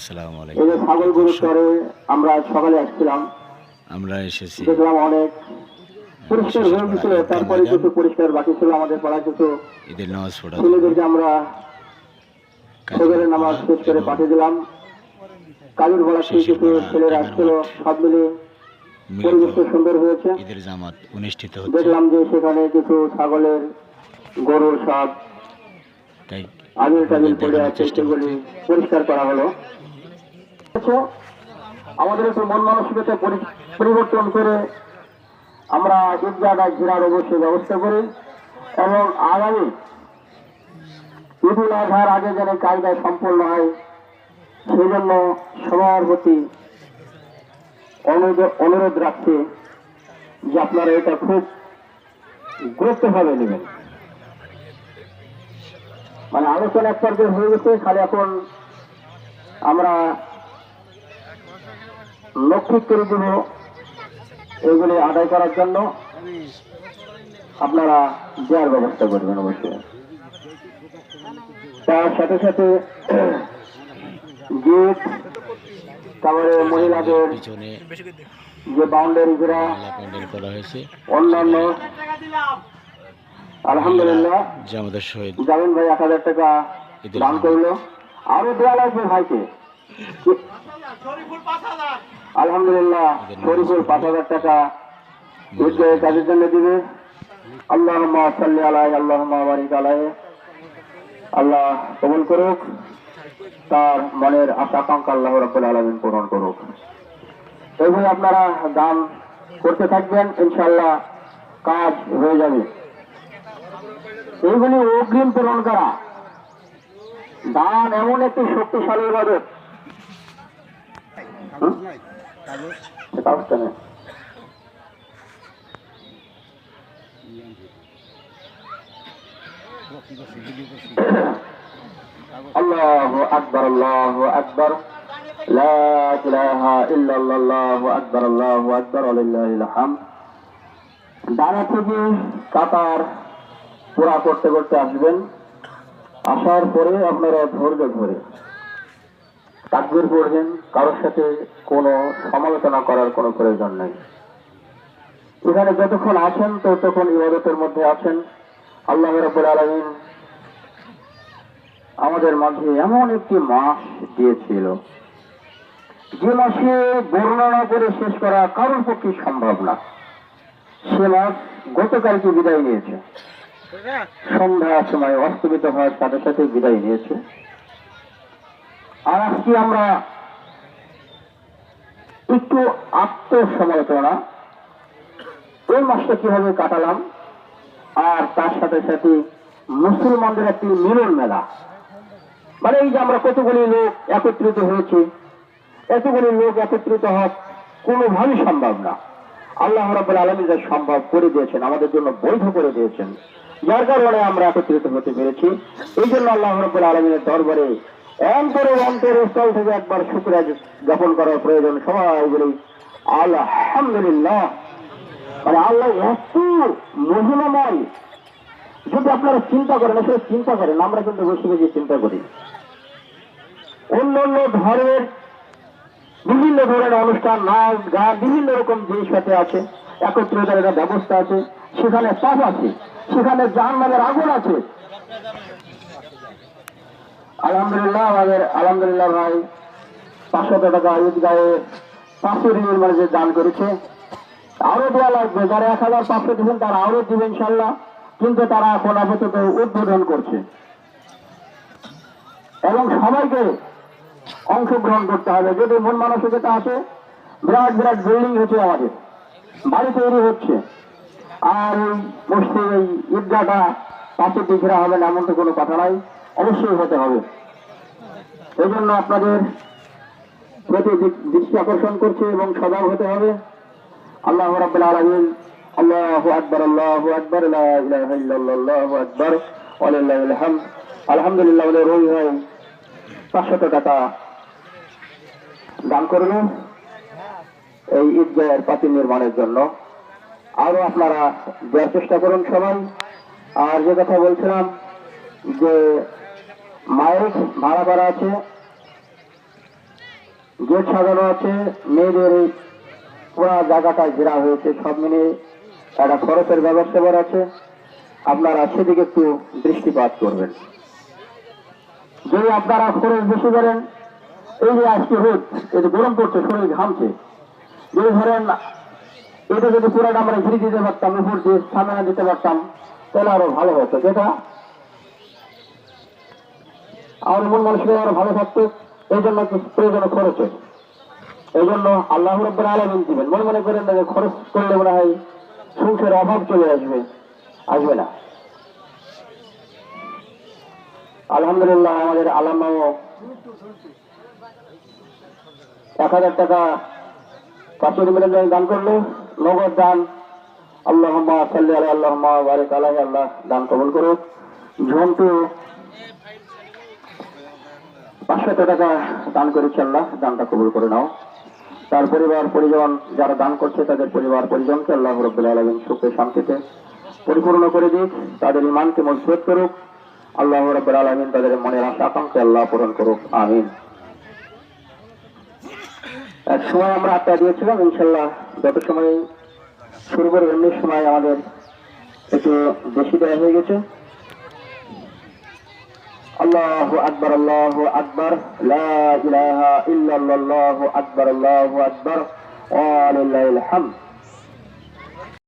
আসসালামু এই আলাইকুম। যে ছাগল গরু চরে আমরা সকালে আসছিলাম। আমরা এসেছি। দেখলাম অনেক পরিষ্কার হয়ে গেছিল তারপরে কিছু পরিষ্কার বাকি ছিল আমাদের পাড়া কিছু ঈদের নামাজ পড়া ছেলেদেরকে আমরা সকালে নামাজ শেষ করে পাঠিয়ে দিলাম। কাজের বলা থেকে কিছু ছেলেরা আসছিল সব মিলে পরিবেশটা সুন্দর হয়েছে। ঈদের জামাত অনুষ্ঠিত হচ্ছে। দেখলাম যে সেখানে কিছু ছাগলের গরুর সব তাই আবিল টাবিল পড়ে আছে চেষ্টা সেগুলি পরিষ্কার করা হলো। আচ্ছা, আমাদের একটু মন মানসিকতা পরিবর্তন করে আমরা ঈদগাহটা ঘেরার অবশ্যই ব্যবস্থা করি এবং আগামী ঈদ উল আজহার আগে যেন কাজটা সম্পূর্ণ হয় সেই জন্য সবার প্রতি অনুরোধ- রাখছি যে আপনারা এটা খুব গুরুত্বভাবে নেবেন। মানে আলোচনা এক পর্যায়ে হয়ে গেছে খালি এখন আমরা দেব এগুলি আদায় করার জন্য আপনারা দেওয়ার ব্যবস্থা করবেন অবশ্যই। তার সাথে সাথে গেট তারপরে মহিলাদের যে বাউন্ডারি হয়েছে অন্যান্য আলহামদুলিল্লাহ, জামিন ভাই এক হাজার টাকা দান করল। আরও দেওয়া লাগবে ভাইকে। আলহামদুলিল্লাহ, শরীফুল পাঁচ হাজার টাকা ঈদগাহের কাজের জন্য দিবে। আল্লাহ সাল্লি আলাই আল্লাহ বারিক আলাই আল্লাহ কবুল করুক, তার মনের আশা আকাঙ্ক্ষা আল্লাহ রব্বুল আলমিন পূরণ করুক। এইভাবে আপনারা দান করতে থাকবেন ইনশাল্লাহ কাজ হয়ে যাবে। এইগুলি অগ্রিম পূরণ করা। দান এমন একটি শক্তিশালী হুম? সে কাগজটা নে। আল্লাহু আকবার আল্লাহু আকবার। লা ইলাহা ইল্লাল্লাহু আকবার, আল্লাহু আকবার ওয়ালিল্লাহিল হামদ। ডানা থেকে কাতার পুরা করতে করতে আসবেন। আসার পরে আপনারা ধৈর্য ধরে তাকবির পড়বেন, কারোর সাথে কোনো সমালোচনা করার কোনো প্রয়োজন নেই। এখানে যতক্ষণ আছেন, ততক্ষণ ইবাদতের মধ্যে আছেন। আল্লাহ রাব্বুল আলামিন আমাদের মাঝে এমন একটি মাস দিয়েছিল। যে মাসে বর্ণনা করে শেষ করা কারোর পক্ষে সম্ভব না। সে মাস গতকালকে বিদায় নিয়েছে। সন্ধ্যার সময় অস্তমিত হওয়ার সাথে সাথে বিদায় নিয়েছে। আর আজকে আমরা একটু আত্মসমালোচনা এই মাসটা কীভাবে কাটালাম, আর তার সাথে সাথে মুসলমানদের একটি মিলন মেলা। মানে এই যে আমরা কতগুলি লোক একত্রিত হয়েছি, এতগুলি লোক একত্রিত হওয়া কোনোভাবেই সম্ভব না। আল্লাহ রাবুল আলমী যা সম্ভব করে দিয়েছেন, আমাদের জন্য বৈধ করে দিয়েছেন। যার কারণে আমরা একত্রিত হতে পেরেছি। এই জন্য আল্লাহ রাবুল আলমীর দরবারে অন্তরে অন্তরের স্থল থেকে একবার শুক্রিয়া জ্ঞাপন করার প্রয়োজন সবাই বলি, আলহামদুলিল্লাহ। মানে আল্লাহ এত মহিমাময়। যদি আপনারা চিন্তা করেন, আসলে চিন্তা করেন, আমরা কিন্তু বসে বসে চিন্তা করি। অন্য অন্য ধর্মের বিভিন্ন ধরনের অনুষ্ঠান, নাচ, গান, বিভিন্ন রকম জিনিসপাতি আছে একত্রিত একটা ব্যবস্থা আছে, সেখানে পাপ আছে, সেখানে জাহান্নামের আগুন আছে। আলহামদুলিল্লাহ, আমাদের আলহামদুলিল্লাহ ভাই পাঁচশত টাকা ঈদগাহে পাঁচশো নির্মাণে যে দান করেছে। আরও দেওয়া লাগবে, যারা এক হাজার পাঁচশো দিবেন তারা আরও দিবে ইনশাল্লাহ কিন্তু তারা এখন আপাতত উদ্বোধন করছে। এবং সবাইকে অংশগ্রহণ করতে হবে, যদি মন মানসিকতা আছে বিরাট বিরাট বিল্ডিং হচ্ছে আমাদের। বাড়ি তৈরি হচ্ছে। আর মসজিদ, এই ঈদগাটা পাঁচের দিকেরা হবে না, এমন তো কোনো কথা নাই। অবশ্যই হতে হবে। এই জন্য আপনাদের প্রতি দৃষ্টি আকর্ষণ করছে এবং সজাগ হতে হবে। আল্লাহ রাব্বুল আলামিন আল্লাহু আকবার আল্লাহু আকবার ইল্লাল্লাহু আকবার আলহামদুলিল্লাহ রবি ভাই পাঁচশত টাকা দান করলেন এই ঈদগাহের পাতি নির্মাণের জন্য। আরও আপনারা দেওয়ার চেষ্টা করুন সবাই। আর যে কথা বলছিলাম যে মাইক ভাড়া করা আছে, গেট সাজানো আছে, মেয়েদের এই পুরা জায়গাটা ঘেরা হয়েছে, সব মিলিয়ে একটা খরচের ব্যবস্থা করা আছে। আপনারা সেদিকে একটু দৃষ্টিপাত করবেন। যদি আপনারা খরচ বেশি করেন, এই যে আজকে রোদ যে গরম পড়ছে, শরীর ঘামছে, যদি ধরেন এটা যদি পুরাটা আমরা ঘিরে দিতে পারতাম, উপর দিয়ে সামনে দিতে পারতাম, তাহলে আরও ভালো হতো। যেটা আমার মন মানুষের আরও ভালো থাকতো এই জন্য প্রয়োজনে খরচ এই জন্য আল্লাহ রব্বুল আলমিন দিবেন। মনে মনে করেন না যে খরচ করলে মনে হয় সংসারের অভাব চলে আসবে। আসবে না। আলহামদুলিল্লাহ আমাদের আলামাও এক হাজার টাকা পাঁচশো মিলিয়ন দান করল। নগদ দান। আল্লাহ আল্লাহ আল্লাহ দান কবুল করুক। ঝন্টু পাঁচশত টাকা দান করেছে আল্লাহ, দানটা কবুল করে নাও। তার পরিবার, পরিজন যারা দান করছে, তাদের পরিবার, পরিজনকে আল্লাহ রব্বুল আলমিন সুখে শান্তিতে পরিপূর্ণ করে দিক, তাদের ইমানকে মজবুত করুক। আল্লাহ রব্বুল আলমিন তাদের মনের আশা, আকাঙ্ক্ষা আল্লাহ পূরণ করুক। আমিন। এক সময় আমরা আড্ডা দিয়েছিলাম ইনশাল্লাহ যত সময় শুরু করে অন্য সময় আমাদের একটু বেশি দেওয়া হয়ে গেছে। আল্লাহ আকবর আল্লাহ আকবর লা ইলাহা ইল্লাল্লাহ আকবর আল্লাহ আকবর ওয়ালিল্লাহিল হামদ